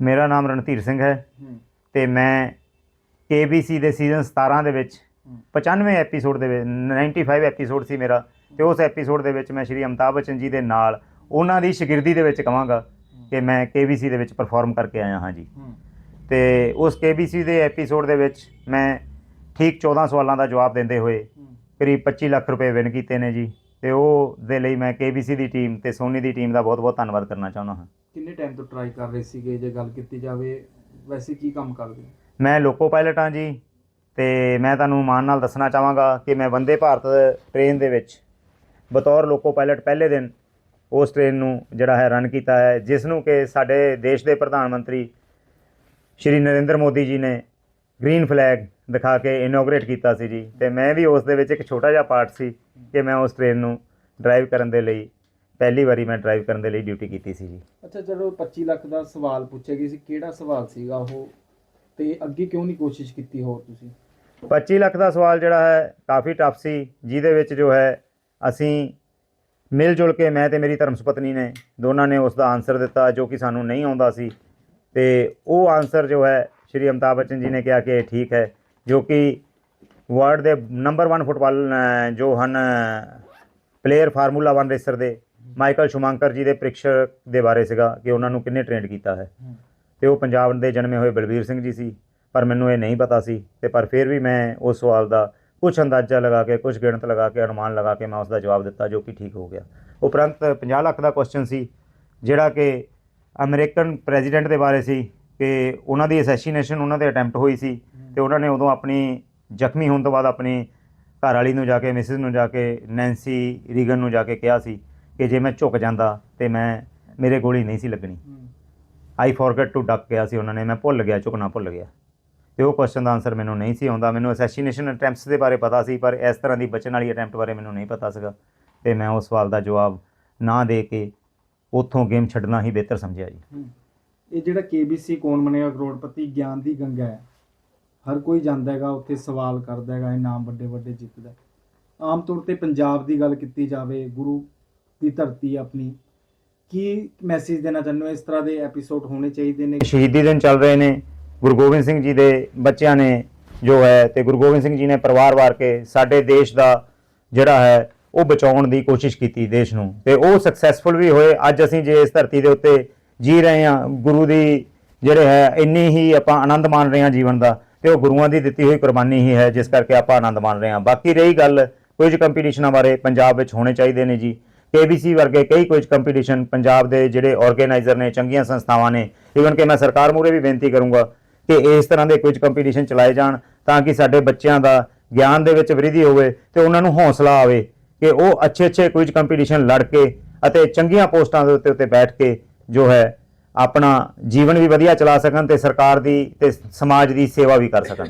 ਮੇਰਾ ਨਾਮ ਰਣਧੀਰ ਸਿੰਘ ਹੈ ਤੇ ਮੈਂ KBC ਦੇ ਸੀਜ਼ਨ 17 ਦੇ ਵਿੱਚ ਹੂੰ। 95 ਐਪੀਸੋਡ ਦੇ ਵਿੱਚ 95 ਐਪੀਸੋਡ ਸੀ ਮੇਰਾ ਤੇ ਉਸ ਐਪੀਸੋਡ ਦੇ ਵਿੱਚ ਮੈਂ ਸ਼੍ਰੀ ਅਮਿਤਾਭ ਬੱਚਨ ਜੀ ਦੇ ਨਾਲ ਉਹਨਾਂ ਦੀ ਸ਼ਾਗਿਰਦੀ ਦੇ ਵਿੱਚ ਕਵਾਂਗਾ ਕਿ ਮੈਂ KBC ਦੇ ਵਿੱਚ ਪਰਫਾਰਮ ਕਰਕੇ ਆਇਆ ਹਾਂ ਜੀ। ਤੇ ਉਸ KBC ਦੇ ਐਪੀਸੋਡ ਦੇ ਵਿੱਚ ਮੈਂ ਠੀਕ 14 ਸਵਾਲਾਂ ਦਾ ਜਵਾਬ ਦਿੰਦੇ ਹੋਏ ਕਰੀਬ 25 ਲੱਖ ਰੁਪਏ ਵਿਨ ਕੀਤੇ ਨੇ ਜੀ। ਤੇ ਉਹ ਦੇ ਲਈ ਮੈਂ KBC ਦੀ ਟੀਮ ਤੇ ਸੋਨੀ ਦੀ ਟੀਮ ਦਾ ਬਹੁਤ-ਬਹੁਤ ਧੰਨਵਾਦ ਕਰਨਾ ਚਾਹੁੰਦਾ ਹਾਂ। ਕਿੰਨੇ ਟਾਈਮ ਤੋਂ ਟਰਾਈ ਕਰ ਰਹੇ ਸੀਗੇ? ਜੇ ਗੱਲ ਕੀਤੀ ਜਾਵੇ ਵੈਸੇ ਕੀ ਕੰਮ ਕਰਦੇ? ਮੈਂ ਲੋਕੋ ਪਾਇਲਟ ਹਾਂ ਜੀ ਤੇ ਮੈਂ ਤੁਹਾਨੂੰ ਮਾਣ ਨਾਲ ਦੱਸਣਾ ਚਾਹਾਂਗਾ ਕਿ ਮੈਂ ਵੰਦੇ ਭਾਰਤ ਟ੍ਰੇਨ ਦੇ ਵਿੱਚ ਬਤੌਰ ਲੋਕੋ ਪਾਇਲਟ ਪਹਿਲੇ ਦਿਨ ਉਸ ਟ੍ਰੇਨ ਨੂੰ ਜਿਹੜਾ ਹੈ ਰਨ ਕੀਤਾ ਹੈ ਜਿਸ ਨੂੰ ਕਿ ਸਾਡੇ ਦੇਸ਼ ਦੇ ਪ੍ਰਧਾਨ ਮੰਤਰੀ ਸ਼੍ਰੀ ਨਰਿੰਦਰ ਮੋਦੀ ਜੀ ਨੇ ਗ੍ਰੀਨ ਫਲੈਗ ਦਿਖਾ ਕੇ ਇਨੋਗ੍ਰੇਟ ਕੀਤਾ ਸੀ ਜੀ। ਤੇ ਮੈਂ ਵੀ ਉਸ ਦੇ ਵਿੱਚ ਇੱਕ ਛੋਟਾ ਜਿਹਾ ਪਾਰਟ ਸੀ। ਕਿ ਮੈਂ ਉਸ ਟ੍ਰੇਨ ਨੂੰ ਡਰਾਈਵ ਕਰਨ ਦੇ ਲਈ ਪਹਿਲੀ ਵਾਰੀ ਮੈਂ ਡਰਾਈਵ ਕਰਨ ਦੇ ਲਈ ਡਿਊਟੀ ਕੀਤੀ ਸੀ ਜੀ। ਅੱਛਾ ਜਦੋਂ 25 ਲੱਖ ਦਾ ਸਵਾਲ ਪੁੱਛਿਆ ਗਿਆ ਸੀ ਕਿਹੜਾ ਸਵਾਲ ਸੀਗਾ ਉਹ? ਤੇ ਅੱਗੇ ਕਿਉਂ ਨਹੀਂ ਕੋਸ਼ਿਸ਼ ਕੀਤੀ ਹੋਰ ਤੁਸੀਂ? 25 ਲੱਖ ਦਾ ਸਵਾਲ ਜਿਹੜਾ ਹੈ ਕਾਫੀ ਟਫ ਸੀ ਜਿਹਦੇ ਵਿੱਚ ਜੋ ਹੈ ਅਸੀਂ ਮਿਲ ਜੁਲ ਕੇ ਮੈਂ ਤੇ ਮੇਰੀ ਧਰਮਸਪਤਨੀ ਨੇ ਦੋਨਾਂ ਨੇ ਉਸ ਦਾ ਆਨਸਰ ਦਿੱਤਾ ਜੋ ਕਿ ਸਾਨੂੰ ਨਹੀਂ ਆਉਂਦਾ ਸੀ। ਤੇ ਉਹ ਆਨਸਰ ਜੋ ਹੈ ਸ਼੍ਰੀ ਅਮਿਤਾਭ ਬੱਚਨ ਜੀ ਨੇ ਕਿਹਾ ਕਿ ਇਹ ਠੀਕ ਹੈ ਜੋ ਕਿ ਵਰਲਡ ਦੇ ਨੰਬਰ 1 ਫੁੱਟਬਾਲ ਜੋ ਹਨ ਪਲੇਅਰ ਫਾਰਮੂਲਾ 1 ਰੇਸਰ ਦੇ ਮਾਈਕਲ ਸ਼ੁਮਾਂਕਰ ਜੀ ਦੇ ਪ੍ਰਿਕਸ਼ਰ ਦੇ ਬਾਰੇ ਸੀਗਾ ਕਿ ਉਹਨਾਂ ਨੂੰ ਕਿੰਨੇ ਟ੍ਰੇਨਡ ਕੀਤਾ ਹੈ। ਤੇ ਉਹ ਪੰਜਾਬ ਦੇ ਜਨਮੇ ਹੋਏ ਬਲਬੀਰ ਸਿੰਘ ਜੀ ਸੀ ਪਰ ਮੈਨੂੰ ਇਹ ਨਹੀਂ ਪਤਾ ਸੀ ਤੇ ਪਰ ਫਿਰ ਵੀ ਮੈਂ ਉਸ ਸਵਾਲ ਦਾ ਕੁਝ ਅੰਦਾਜ਼ਾ ਲਗਾ ਕੇ ਕੁਝ ਗਿਣਤ ਲਗਾ ਕੇ ਅਨੁਮਾਨ ਲਗਾ ਕੇ ਮੈਂ ਉਸ ਦਾ ਜਵਾਬ ਦਿੱਤਾ ਜੋ ਕਿ ਠੀਕ ਹੋ ਗਿਆ। ਉਪਰੰਤ 50 ਲੱਖ ਦਾ ਕੁਐਸਚਨ ਸੀ ਜਿਹੜਾ ਕਿ ਅਮਰੀਕਨ ਪ੍ਰੈਜ਼ੀਡੈਂਟ ਦੇ ਬਾਰੇ ਸੀ ਕਿ ਉਹਨਾਂ ਦੀ ਅਸੈਸੀਨੇਸ਼ਨ ਉਹਨਾਂ ਦੇ ਅਟੈਂਪਟ ਹੋਈ ਸੀ ਤੇ ਉਹਨਾਂ ਨੇ ਉਦੋਂ ਆਪਣੀ ਜ਼ਖਮੀ ਹੋਣ ਤੋਂ ਬਾਅਦ ਆਪਣੀ ਘਰ ਵਾਲੀ ਨੂੰ ਜਾ ਕੇ ਮਿਸਿਸ ਨੂੰ ਜਾ ਕੇ ਨੈਂਸੀ ਰੀਗਨ ਨੂੰ ਜਾ ਕੇ ਕਿਹਾ ਸੀ ਕਿ ਜੇ ਮੈਂ ਝੁਕ ਜਾਂਦਾ ਤੇ ਮੈਂ ਮੇਰੇ ਗੋਲੀ ਨਹੀਂ ਸੀ ਲੱਗਣੀ। ਆਈ ਫੋਰਗੇਟ ਟੂ ਡਕ ਗਿਆ ਸੀ ਉਹਨਾਂ ਨੇ। ਮੈਂ ਭੁੱਲ ਗਿਆ ਝੁਕਣਾ ਭੁੱਲ ਗਿਆ। ਤੇ ਉਹ ਕੁਐਸਚਨ ਦਾ ਆਨਸਰ ਮੈਨੂੰ ਨਹੀਂ ਸੀ ਆਉਂਦਾ। ਮੈਨੂੰ ਅਸੈਸੀਨੇਸ਼ਨ ਅਟੈਂਪਟਸ ਦੇ ਬਾਰੇ ਪਤਾ ਸੀ ਪਰ ਇਸ ਤਰ੍ਹਾਂ ਦੀ ਬਚਣ ਵਾਲੀ ਅਟੈਂਪਟ ਬਾਰੇ ਮੈਨੂੰ ਨਹੀਂ ਪਤਾ ਸੀਗਾ। ਤੇ ਮੈਂ ਉਸ ਸਵਾਲ ਦਾ ਜਵਾਬ ਨਾ ਦੇ ਕੇ ਉੱਥੋਂ ਗੇਮ ਛੱਡਣਾ ਹੀ ਬਿਹਤਰ ਸਮਝਿਆ ਜੀ। ਇਹ ਜਿਹੜਾ KBC ਕੌਣ ਬਣੇਗਾ ਕਰੋੜਪਤੀ ਗਿਆਨ ਦੀ ਗੰਗਾ ਹੈ ਹਰ ਕੋਈ ਜਾਂਦਾ ਹੈਗਾ, ਉੱਥੇ ਸਵਾਲ ਕਰਦਾ ਹੈਗਾ ਇਨਾਮ ਵੱਡੇ ਵੱਡੇ ਜਿੱਤਦਾ ਆਮ ਤੌਰ ਤੇ ਪੰਜਾਬ ਦੀ ਗੱਲ ਕੀਤੀ ਜਾਵੇ, ਗੁਰੂ ਦੀ ਧਰਤੀ ਆਪਣੀ, ਕੀ ਮੈਸੇਜ ਦੇਣਾ ਚਾਹੁੰਦੇ ਹੋ? ਇਸ ਤਰ੍ਹਾਂ ਦੇ ਐਪੀਸੋਡ ਹੋਣੇ ਚਾਹੀਦੇ ਨੇ। ਸ਼ਹੀਦੀ ਦਿਨ ਚੱਲ ਰਹੇ ਨੇ, ਗੁਰੂ ਗੋਬਿੰਦ ਸਿੰਘ ਜੀ ਦੇ ਬੱਚਿਆਂ ਨੇ ਜੋ ਹੈ ਤੇ ਗੁਰੂ ਗੋਬਿੰਦ ਸਿੰਘ ਜੀ ਨੇ ਪਰਿਵਾਰ ਵਾਰ ਕੇ ਸਾਡੇ ਦੇਸ਼ ਦਾ ਜਿਹੜਾ ਹੈ, ਉਹ ਬਚਾਉਣ ਦੀ ਕੋਸ਼ਿਸ਼ ਕੀਤੀ ਦੇਸ਼ ਨੂੰ। ਤੇ ਉਹ ਸਕਸੈਸਫੁਲ ਵੀ ਹੋਏ, ਅੱਜ ਅਸੀਂ ਜੇ ਇਸ ਧਰਤੀ ਦੇ ਉੱਤੇ ਜੀ ਰਹੇ ਹਾਂ, ਗੁਰੂ ਦੀ ਜਿਹੜੇ ਹੈ, ਇੰਨੀ ਹੀ ਆਪਾਂ ਆਨੰਦ ਮਾਣ ਰਹੇ ਹਾਂ ਜੀਵਨ ਦਾ। ਤੇ ਉਹ ਗੁਰੂਆਂ ਦੀ ਦਿੱਤੀ ਹੋਈ ਕੁਰਬਾਨੀ ਹੀ ਹੈ, ਜਿਸ ਕਰਕੇ ਆਪਾਂ ਆਨੰਦ ਮਾਣ ਰਹੇ ਹਾਂ। ਬਾਕੀ ਰਹੀ ਗੱਲ ਕੁਝ ਕੰਪੀਟੀਸ਼ਨਾਂ ਬਾਰੇ ਪੰਜਾਬ ਵਿੱਚ ਹੋਣੇ ਚਾਹੀਦੇ ਨੇ ਜੀ। KBC ਵਰਗੇ ਕਈ ਕੁਝ ਕੰਪੀਟੀਸ਼ਨ ਪੰਜਾਬ ਦੇ ਜਿਹੜੇ ਆਰਗੇਨਾਈਜ਼ਰ ਨੇ, ਚੰਗੀਆਂ ਸੰਸਥਾਵਾਂ ਨੇ। ਈਵਨ ਕਿ ਮੈਂ ਸਰਕਾਰ ਮੂਹਰੇ ਵੀ ਬੇਨਤੀ ਕਰੂੰਗਾ ਕਿ ਇਸ ਤਰ੍ਹਾਂ ਦੇ ਕੁਝ ਕੰਪੀਟੀਸ਼ਨ ਚਲਾਏ ਜਾਣ ਤਾਂ ਕਿ ਸਾਡੇ ਬੱਚਿਆਂ ਦਾ ਗਿਆਨ ਦੇ ਵਿੱਚ ਵ੍ਰਿਧੀ ਹੋਵੇ ਤੇ ਉਹਨਾਂ ਨੂੰ ਹੌਸਲਾ ਆਵੇ ਕਿ ਉਹ ਅੱਛੇ ਅੱਛੇ ਕੁਝ ਕੰਪੀਟੀਸ਼ਨ ਲੜ ਕੇ ਅਤੇ ਚੰਗੀਆਂ ਪੋਸਟਾਂ ਦੇ ਉੱਤੇ ਉੱਤੇ ਬੈਠ ਕੇ ਜੋ ਹੈ ਆਪਣਾ ਜੀਵਨ ਵੀ ਵਧੀਆ ਚਲਾ ਸਕਣ ਤੇ ਸਰਕਾਰ ਦੀ ਤੇ ਸਮਾਜ ਦੀ ਸੇਵਾ ਵੀ ਕਰ ਸਕਣ।